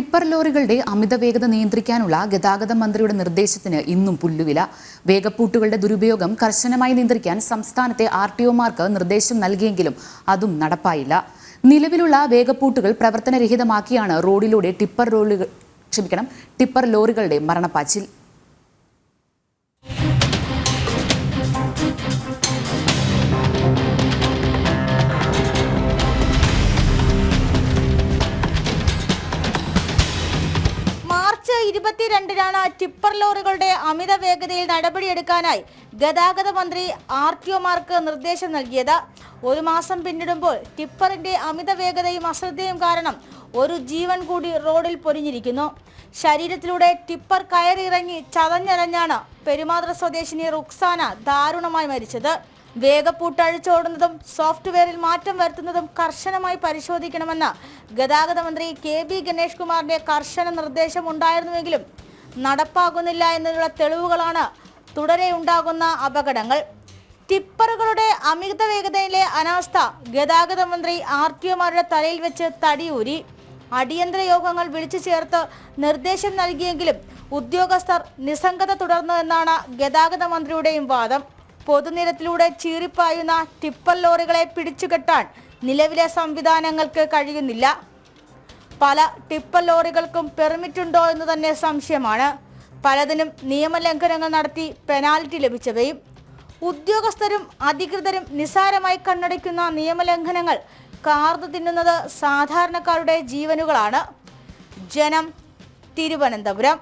Tipper ലോറികളുടെ അമിത വേഗത നിയന്ത്രിക്കാനുള്ള ഗതാഗത മന്ത്രിയുടെ നിർദ്ദേശത്തിന് ഇന്നും പുല്ലുവില. വേഗപ്പൂട്ടുകളുടെ ദുരുപയോഗം കർശനമായി നിയന്ത്രിക്കാൻ സംസ്ഥാനത്തെ ആർ ടി ഒമാർക്ക് നിർദ്ദേശം നൽകിയെങ്കിലും അതും നടപ്പായില്ല. നിലവിലുള്ള വേഗപ്പൂട്ടുകൾ പ്രവർത്തനരഹിതമാക്കിയാണ് റോഡിലൂടെ ടിപ്പർ ലോറികൾ ക്ഷമിക്കണം ടിപ്പർ ലോറികളുടെ മരണപ്പാച്ചിൽ. ഇരുപത്തിരണ്ടിനാണ് ടിപ്പർ ലോറികളുടെ അമിത വേഗതയിൽ നടപടിയെടുക്കാനായി ഗതാഗത മന്ത്രി ആർ ടി ഒമാർക്ക് നിർദ്ദേശം നൽകിയത്. ഒരു മാസം പിന്നിടുമ്പോൾ ടിപ്പറിന്റെ അമിത വേഗതയും അശ്രദ്ധയും കാരണം ഒരു ജീവൻ കൂടി റോഡിൽ പൊരിഞ്ഞിരിക്കുന്നു. ശരീരത്തിലൂടെ ടിപ്പർ കയറിയിറങ്ങി ചതഞ്ഞരഞ്ഞാണ് പെരുമാത്ര സ്വദേശിനി റുക്സാന ദാരുണമായി മരിച്ചത്. വേഗപ്പൂട്ട് അഴിച്ചോടുന്നതും സോഫ്റ്റ്വെയറിൽ മാറ്റം വരുത്തുന്നതും കർശനമായി പരിശോധിക്കണമെന്ന് ഗതാഗത മന്ത്രി കെ ബി ഗണേഷ് കുമാറിന്റെ കർശന നിർദ്ദേശം ഉണ്ടായിരുന്നുവെങ്കിലും നടപ്പാകുന്നില്ല എന്നതിനുള്ള തെളിവുകളാണ് തുടരെ ഉണ്ടാകുന്ന അപകടങ്ങൾ. ടിപ്പറുകളുടെ അമിത വേഗതയിലെ അനാസ്ഥ ഗതാഗത മന്ത്രി ആർ ടി ഒമാരുടെ തലയിൽ വെച്ച് തടിയൂരി. അടിയന്തര യോഗങ്ങൾ വിളിച്ചു ചേർത്ത് നിർദ്ദേശം നൽകിയെങ്കിലും ഉദ്യോഗസ്ഥർ നിസ്സംഗത തുടർന്നു എന്നാണ് ഗതാഗത മന്ത്രിയുടെയും വാദം. പൊതുനിരത്തിലൂടെ ചീറിപ്പായുന്ന ടിപ്പർ ലോറികളെ പിടിച്ചുകെട്ടാൻ നിലവിലെ സംവിധാനങ്ങൾക്ക് കഴിയുന്നില്ല. പല ടിപ്പർ ലോറികൾക്കും പെർമിറ്റ് ഉണ്ടോ എന്ന് തന്നെ സംശയമാണ്. പലതിനും നിയമലംഘനങ്ങൾ നടത്തി പെനാൽറ്റി ലഭിച്ചവയും ഉദ്യോഗസ്ഥരും അധികൃതരും നിസ്സാരമായി കണ്ണടയ്ക്കുന്ന നിയമലംഘനങ്ങൾ കാർന്നു തിന്നുന്നത് സാധാരണക്കാരുടെ ജീവനുകളാണ്. ജനം തിരുവനന്തപുരം.